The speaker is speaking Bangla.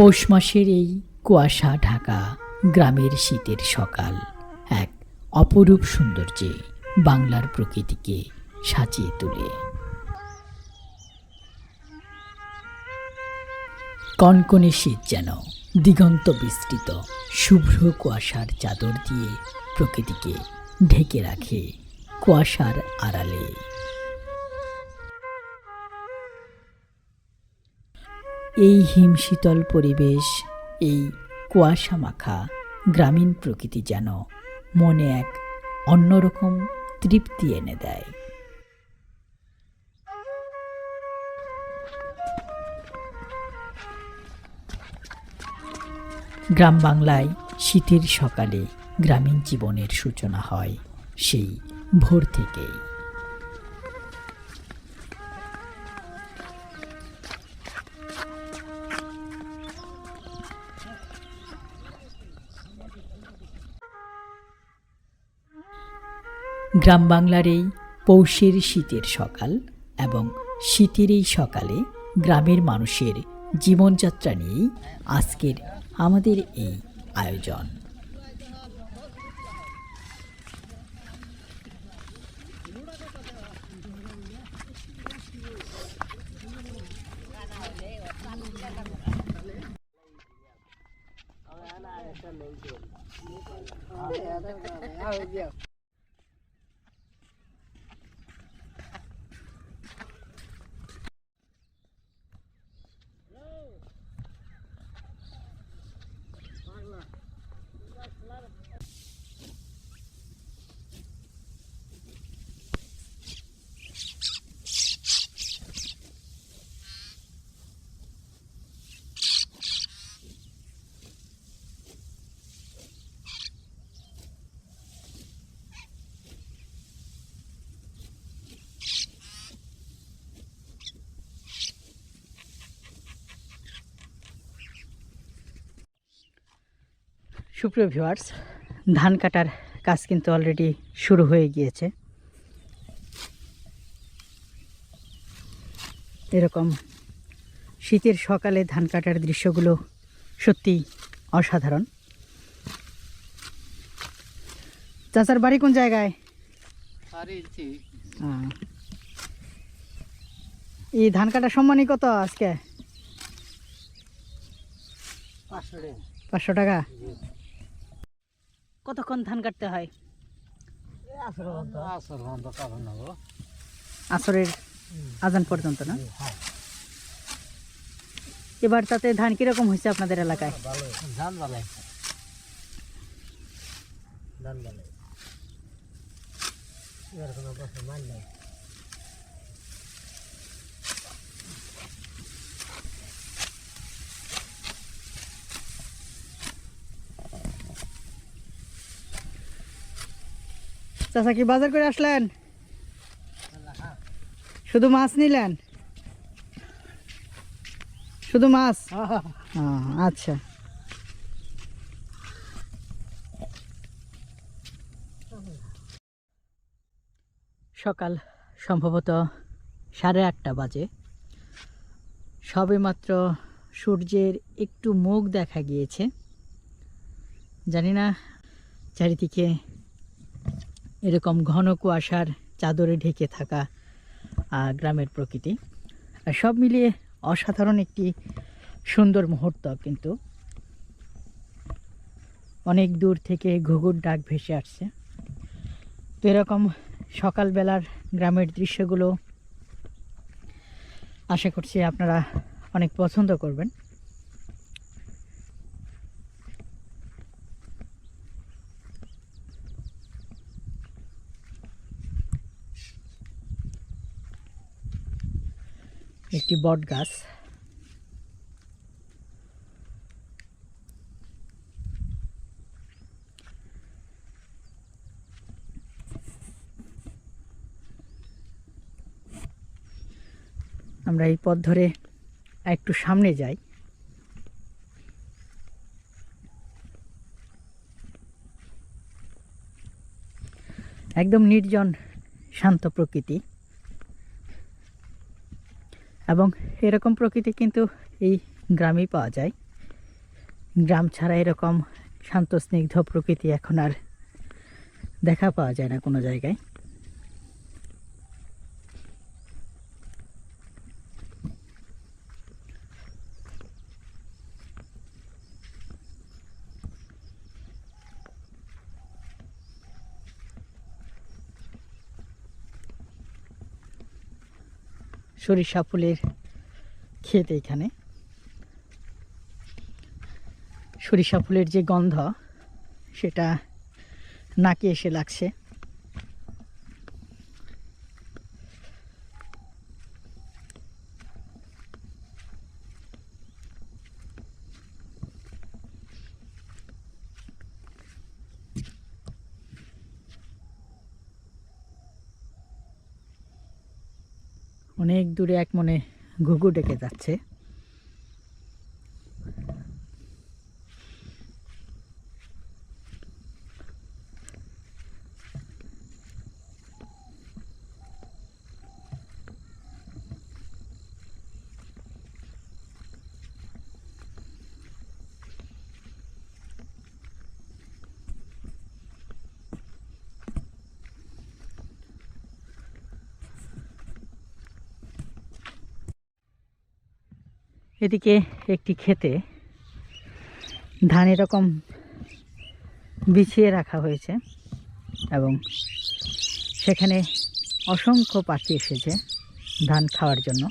পৌষ মাসের এই কুয়াশা ঢাকা গ্রামের শীতের সকাল, এক অপরূপ সৌন্দর্যে বাংলার প্রকৃতিকে সাজিয়ে তোলে। কনকনে শীত যেন দিগন্ত বিস্তৃত, শুভ্র কুয়াশার চাদর দিয়ে প্রকৃতিকে ঢেকে রাখে কুয়াশার আড়ালে। এই হিমশীতল পরিবেশ, এই কুয়াশা মাখা গ্রামীণ প্রকৃতি যেন মনে এক অন্যরকম তৃপ্তি এনে দেয়। গ্রাম বাংলায় শীতের সকালে গ্রামীণ জীবনের সূচনা হয় সেই ভোর থেকেই। গ্রাম বাংলার এই পৌষের শীতের সকাল এবং শীতের এই সকালে গ্রামের মানুষের জীবনযাত্রা নিয়েই আজকের আমাদের এই আয়োজন। সুপ্রিয় ভিউয়ার্স ধান কাটার কাজ কিন্তু অলরেডি শুরু হয়ে গিয়েছে। এরকম শীতের সকালে ধান কাটার দৃশ্যগুলো সত্যি অসাধারণ। চাচার বাড়ি কোন জায়গায়। এই ধান কাটার সম্মানই কত আজকে? পাঁচশো টাকা। কতক্ষণ ধান কাটতে হয়? আসরের আজান পর্যন্ত না? এবার তাতে ধান কীরকম হয়েছে আপনাদের এলাকায়? ধান ভালো। ধান ভালো। এবার কোনো কথা মান নাই। চাচা কি বাজার করে আসলেন? শুধু মাছ নিলেন? শুধু মাছ? আচ্ছা। সকাল সম্ভবত সাড়ে আটটা বাজে। সবেমাত্র সূর্যের একটু মুখ দেখা গিয়েছে। জানি না চারিদিকে এরকম ঘন কুয়াশার চাদরে ঢেকে থাকা গ্রামের প্রকৃতি। সব মিলিয়ে অসাধারণ একটি সুন্দর মুহূর্ত কিন্তু। অনেক দূর থেকে ঘুঘুর ডাক ভেসে আসছে। তো এরকম সকালবেলার গ্রামের দৃশ্যগুলো আশা করছি আপনারা অনেক পছন্দ করবেন। একটি বট গাছ। আমরা এই পথ ধরে একটু সামনে যাই। একদম নির্জন শান্ত প্রকৃতি। এবং এরকম প্রকৃতি কিন্তু এই গ্রামেই পাওয়া যায়। গ্রাম ছাড়া এরকম শান্ত, স্নিগ্ধ প্রকৃতি এখন আর দেখা পাওয়া যায় না কোনো জায়গায়। সরিষা ফুলের ক্ষেত এখানে। সরিষা ফুলের যে গন্ধ সেটা নাকে এসে লাগছে। অনেক দূরে এক মনে ঘুঘু ডেকে যাচ্ছে। এদিকে একটি ক্ষেতে ধান এরকম বিছিয়ে রাখা হয়েছে এবং সেখানে অসংখ্য পাখি এসেছে ধান খাওয়ার জন্য।